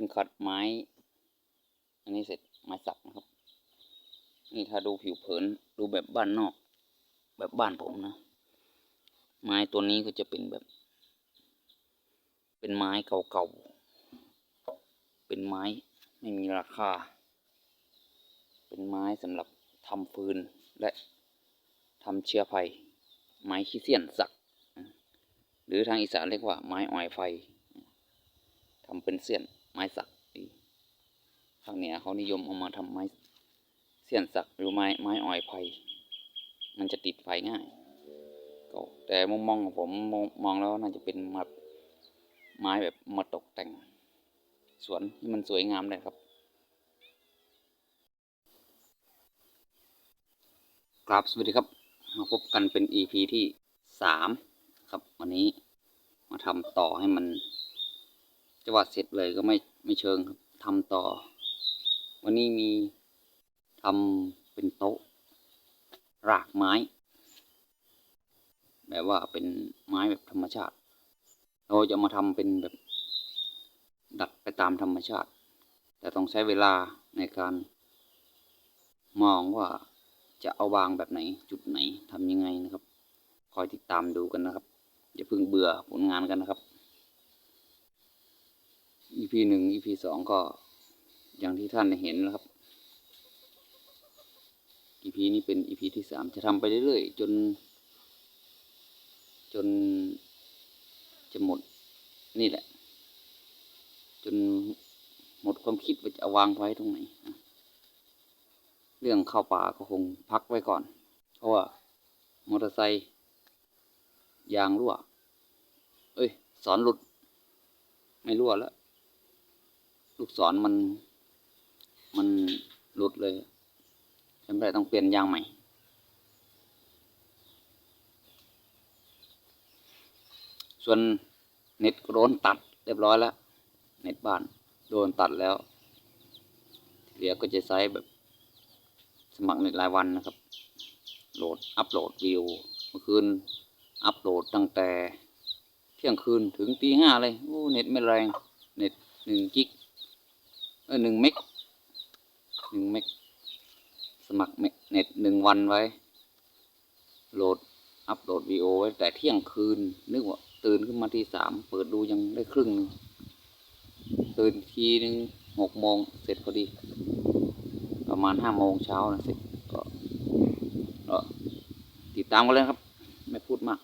พิ่งขัดไม้ อันนี้เสร็จไม้สักนะครับ นี่ถ้าดูผิวเผินดูแบบบ้านนอก แบบบ้านผมนะ ไม้ตัวนี้ก็จะเป็นแบบ เป็นไม้เก่าๆ เป็นไม้ไม่มีราคา เป็นไม้สำหรับทำฟืนและทำเชื้อไฟ ไม้ขี้เสียนสัก หรือทางอีสานเรียกว่าไม้อ้อยไฟทำเป็นเสี้ยน ไม้สักดีทางเหนือเขานิยมเอามาทำไม้เสี้ยนสักหรือไม้ไม้อ้อยไฟมันจะติดไฟง่ายก็แต่มุมมองของผมมองมองแล้วน่าจะเป็นมาไม้แบบมาตกแต่ง สวนให้มันสวยงามเลยครับ ครับสวัสดีครับมาพบกันเป็น EP ที่สามครับ วันนี้มาทำต่อให้มัน จะว่าเสร็จเลยก็ไม่ไม่เชิงครับทำต่อ วันนี้มีทำเป็นโต๊ะ รากไม้ แบบว่าเป็นไม้แบบธรรมชาติ เราจะมาทำเป็นแบบดัดไปตามธรรมชาติ แต่ต้องใช้เวลาในการ มองว่าจะเอาวางแบบไหนจุดไหนทำยังไงนะครับ คอยติดตามดูกันนะครับ อย่าเพิ่งเบื่อผลงานกันนะครับ EP หนึ่ง EP สองก็อย่างที่ท่านเห็นแล้วครับ EP นี้เป็น EP ที่สามจะทำไปเรื่อยๆ จน จนจะหมดนี่แหละ จนหมดความคิดว่าจะวางไว้ตรงไหน เรื่องเข้าป่าก็คงพักไว้ก่อน เพราะว่ามอเตอร์ไซค์ยางรั่ว เอ้ย สอนหลุด ไม่รั่วแล้ว ลูกศรมัน มันหลุดเลยจำได้ต้องเปลี่ยนยางใหม่ ส่วนเน็ตโดนตัดเรียบร้อยแล้ว เน็ตบ้านโดนตัดแล้วเหลือก็จะใช้แบบสมัครเน็ตรายวันนะครับ โหลด อัปโหลดวิวเมื่อคืน อัปโหลดตั้งแต่ เที่ยงคืนถึงตีห้าเลย โอ้ เน็ตไม่แรง เน็ตหนึ่งกิก เออหนึ่งเมกหนึ่งเมกสมัครเน็ตหนึ่งวันไว้ โหลด อัปโหลดวีโอไว้ แต่เที่ยงคืน นึกว่า ตื่นขึ้นมาที่สาม เปิดดูยังได้ครึ่งนึงตื่นทีหนึ่งหกโมงเสร็จพอดี ประมาณห้าโมงเช้านะเสร็จก็ติดตามกันเลยครับ ไม่พูดมาก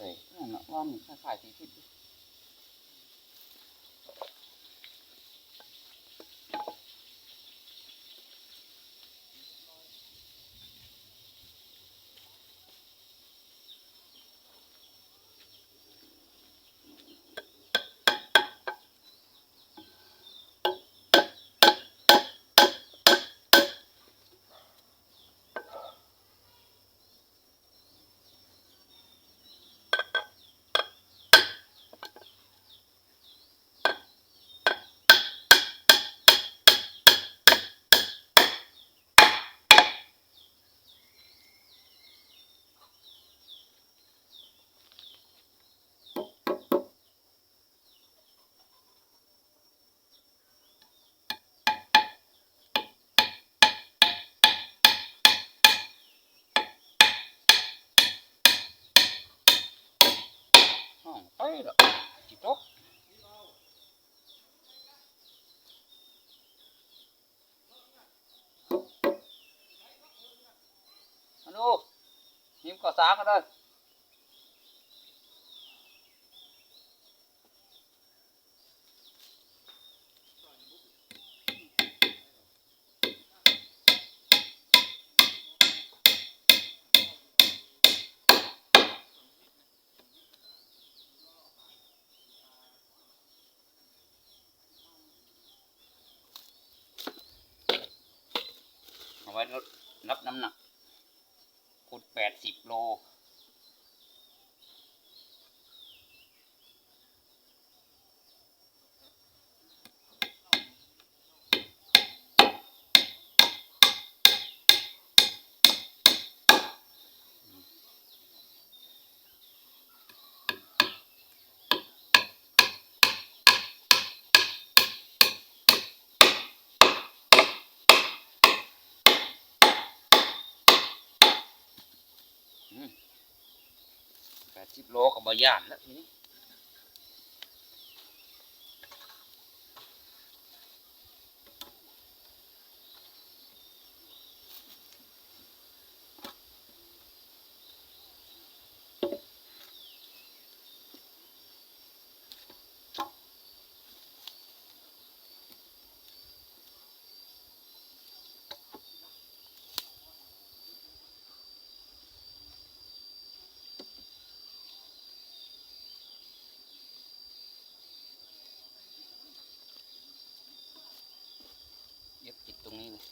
นี่ นั่นว่ามันคล้ายๆที่คิด หิมก่อสร้างกันเลยเอาไว้รับน้ำหนัก ขุดแปดสิบโล แปดสิบโลกับบะยานแล้วทีนี้เย็บจิตตรงนี้เลย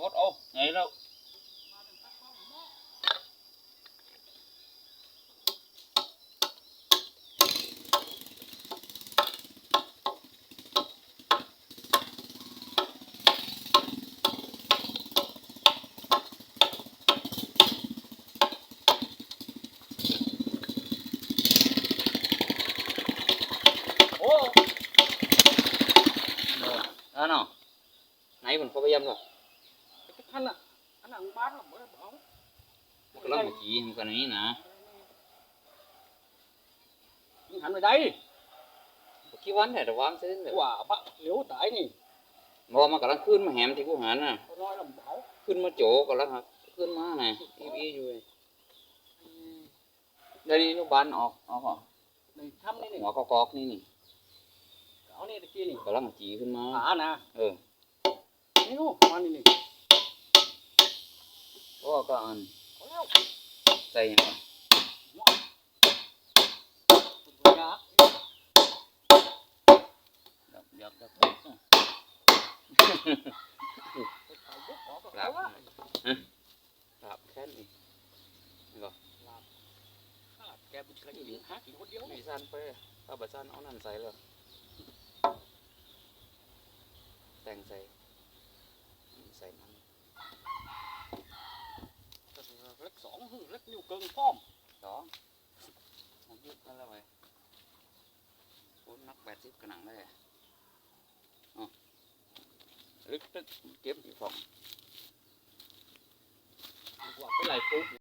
รถเอาไงแล้วโอ้โน่อะเนาะ ไหนผมเขาพยายามหรอ cái thân à anh là bán là mới bảo มันก็ลังเมื่อกี้มันกันนี้นะ nhưng hắn ở đây คิดวันแต่ระวังซื้อเลย quả bạn yếu tải nhỉ บอมันกำลังขึ้นมาแหมที่กูหันน่ะ tôi nói là bảo ขึ้นมาโจกำลังหักขึ้นมาไงอีอีอยู่เลยเดี๋ยวนี้ลูกบานออกออกออก này thăm đi này หัวกอกอกนี่นี่ áo này là kia này กำลังจีขึ้นมา à nè เออ นิ้วมานี่นี่โอ้ก็อันใส่ยังไงยักยักยักหลาบลาบแค่นี้ก็หลับหลับแกบุญเคยอยู่ห้ากินคนเดียวมีซานเป้ถ้าบัตรซานเอานั่นใส่เลยแต่งใส่ cũng rất nhiều cơn phong đó. Không biết nó là vậy. Bốn nắp bẹt tiếp cái nặng đây. À. rất rất kiếm dự phong qua cái này phú.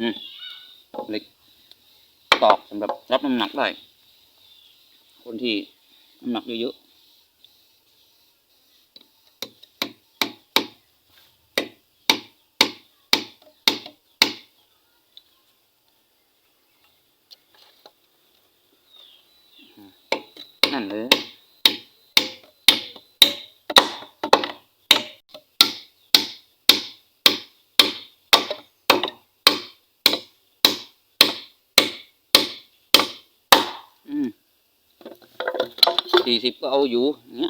เก็บอยู่ฟองว่าไปไหลปุ๊บเหล็กตอกสำหรับรับน้ำหนักได้ คนที่น้ำหนักเยอะๆนั่นเลย อืม สี่สิบก็เอาอยู่อย่างเงี้ย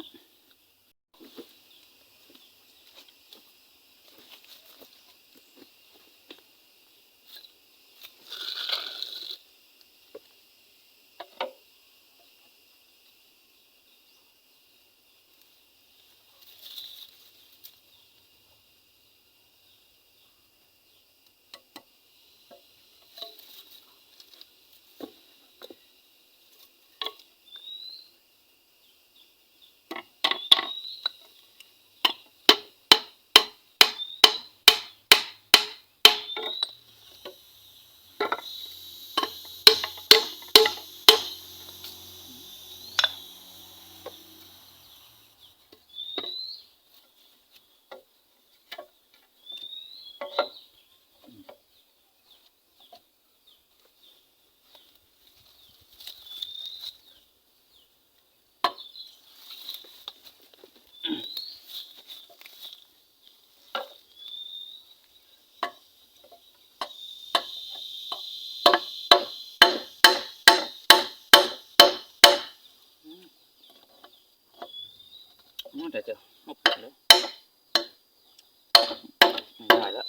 น่าจะจะหมดแล้วไม่ได้แล้ว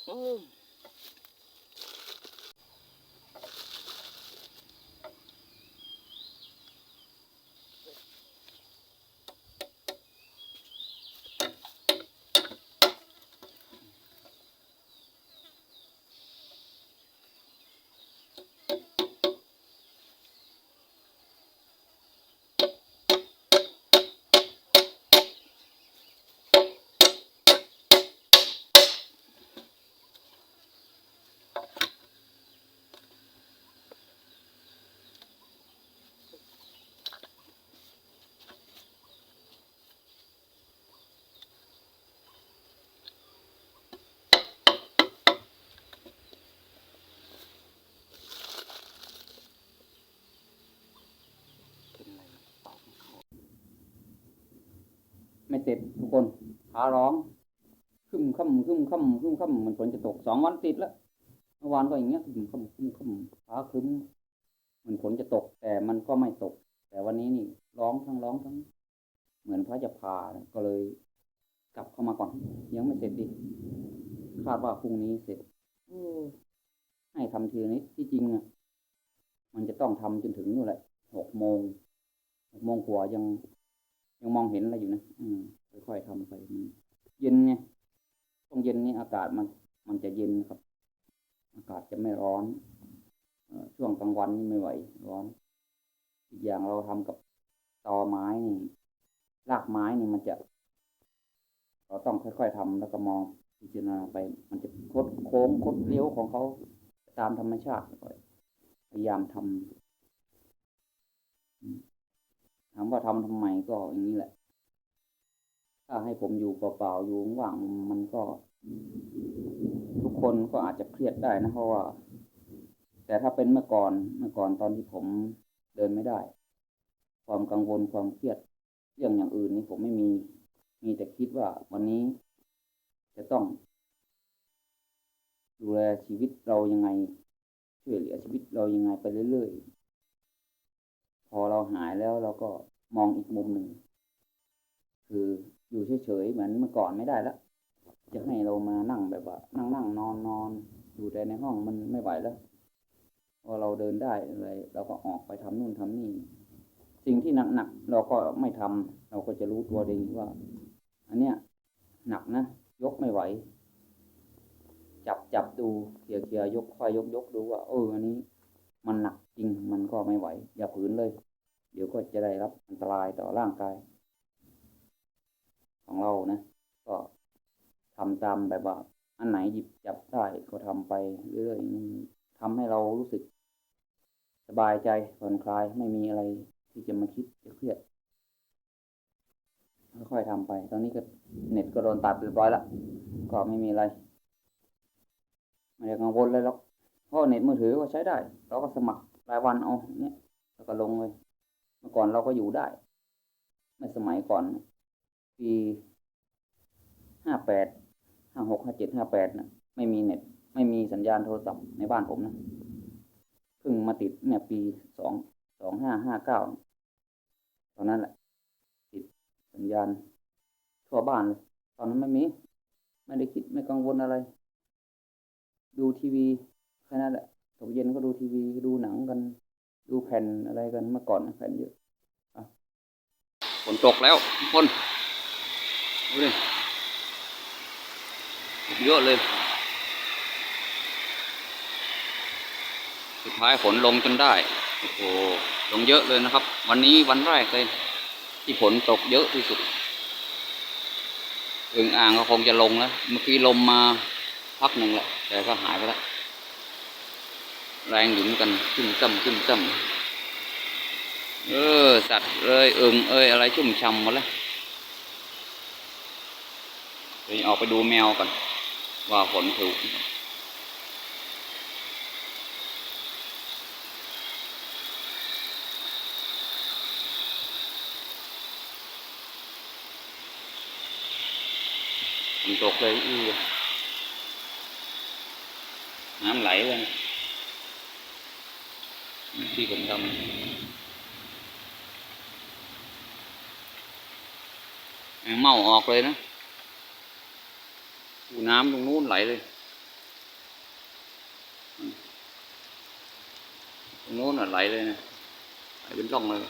เสร็จทุกคนฟ้าร้องครึมค่ำครึมค่ำครึมค่ำมือนฝนจะตกสองวันติดแล้วเมื่อวานก็อย่างเงี้ยครึมค่ำครึมค่ำฟ้าคึ้มมือนฝนจะตก แต่มันก็ไม่ตก แต่วันนี้นี่ร้องทั้งร้องทั้ง เหมือนพระจะพาก็เลย กลับเข้ามาก่อน ยังไม่เสร็จดิคาดว่าพรุ่งนี้เสร็จให้ทำทีนิดที่จริงอะมันจะต้องทำจนถึงนู่นแหละหกโมงหกโมงกว่ายัง ยังมองเห็นอะไรอยู่นะอืมค่อยๆทำไปมันเย็นไงช่วงเย็นนี้อากาศมัน มันจะเย็นครับ อากาศจะไม่ร้อนเอช่วงกลางวันนี่ไม่ไหว ร้อน อีกอย่างเราทำกับตอไม้นี่รากไม้นี่มันจะ เราต้องค่อยๆทำแล้วก็มองพิจารณาไป มันจะคดโค้งคดเลี้ยวของเขาตามธรรมชาติพยายามทำอืม ถามว่าทำทำไมก็อย่างนี้แหละ ถ้าให้ผมอยู่เปล่าๆอยู่ว่างมันก็ ทุกคนก็อาจจะเครียดได้นะเพราะว่า แต่ถ้าเป็นเมื่อก่อนเมื่อก่อนตอนที่ผมเดินไม่ได้ ความกังวลความเครียด เรื่องอย่างอื่นนี่ผมไม่มี มีแต่คิดว่าวันนี้จะต้อง ดูแลชีวิตเรายังไงช่วยเหลือชีวิตเรายังไงไปเรื่อย พอเราหายแล้วเราก็มองอีกมุมหนึ่ง คืออยู่เฉยๆเหมือนเมื่อก่อนไม่ได้แล้วจะให้เรามานั่งแบบว่า นั่งนั่งนอนนอนอยู่แต่ในห้องมันไม่ไหวแล้วพอเราเดินได้อะไรเราก็ออกไปทำนู่นทำนี่ สิ่งที่หนักๆเราก็ไม่ทำเราก็จะรู้ตัวเองว่า อันเนี้ยหนักนะยกไม่ไหว จับจับดูเคลียร์เคลียร์ยกค่อยยกยกดูว่าเอออันนี้ มันหนัก จริงมันก็ไม่ไหว อย่าฝืนเลย เดี๋ยวก็จะได้รับอันตรายต่อร่างกาย ของเรานะ ก็ทำตามแบบว่าอันไหนหยิบจับได้ก็ทำไปเรื่อยๆมันทำให้เรารู้สึก สบายใจผ่อนคลายไม่มีอะไรที่จะมาคิดจะเครียดค่อยๆทำไป ตอนนี้ก็เน็ตก็โดนตัดเรียบร้อยล้วก็ไม่มีอะไรไม่ได้กังวลเลยหรอกเพราะเน็ตมือถือก็ใช้ได้ เราก็สมัคร รายวันเอาเนี่ยแล้วก็ลงเลย เมื่อก่อนเราก็อยู่ได้เมื่อสมัยก่อน ปีห้าแปดห้าหกห้าเจ็ดห้าแปดนะไม่มีเน็ต ไม่มีสัญญาณโทรศัพท์ในบ้านผมนะเพิ่งมาติดเนี่ยปีสองสองห้าห้าเก้าตอนนั้นแหละ ติดสัญญาณทั่วบ้านเลย ตอนนั้นไม่มี ไม่ได้คิดไม่กังวลอะไร ดูทีวีแค่นั้นแหละ ตกเย็นก็ดูทีวีดูหนังกัน ดูแผ่นอะไรกันเมื่อก่อนแผ่นเยอะฝนตกแล้วทุกคนดูดิเยอะเลย สุดท้ายฝนลงจนได้ โอ้โห ลงเยอะเลยนะครับ วันนี้วันแรกเลย ที่ฝนตกเยอะที่สุดอึ่งอ่างก็คงจะลงแล้ว เมื่อกี้ลมมาพักหนึ่งแหละ แต่ก็หายไปแล้ว แรงอยู่เหมือนกันขึ้นจ้ำขึ้นจ้ำเออ สัตว์เอ้ยอึ่งเอ้ยอะไรชุ่มช่ำหมดแล้วเดี๋ยวออกไปดูแมวก่อน ว่าฝนถูกฝนตกเลยอื้อน้ำไหลเลย ที่ผมทำเมาออกเลยนะอูน้ำตรงนู้นไหลเลยตรงนู้นอะไหลเลยนะไหลเป็นร่องเลย